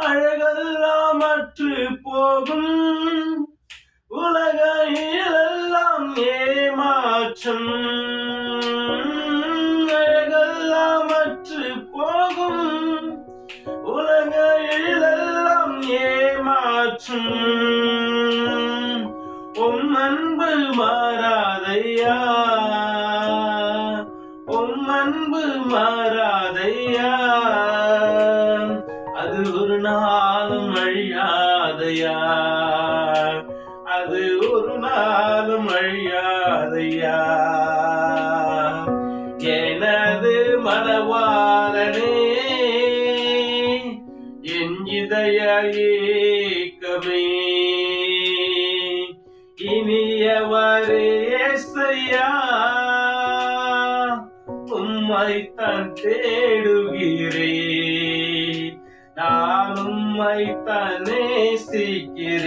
அழகெல்லாம் அற்று போகும். உலகையிலெல்லாம் ஏமாற்றும். அழகெல்லாம் அற்று போகும். உலகையிலெல்லாம் ஏமாற்றும். உம் அன்பு மாறாதையா? உம் அன்பு மாறாதையா? ஒரு நாளும் அழியாதையா அது ஒரு நாளும் அழியாதையா எனது மனவாளனே என் இதய ஏக்கமே. இனியவரே செய்யா உம்மைத்தான் தேடுகிறேன். நான் உம்மைத்தான் நேசிக்கிறேன்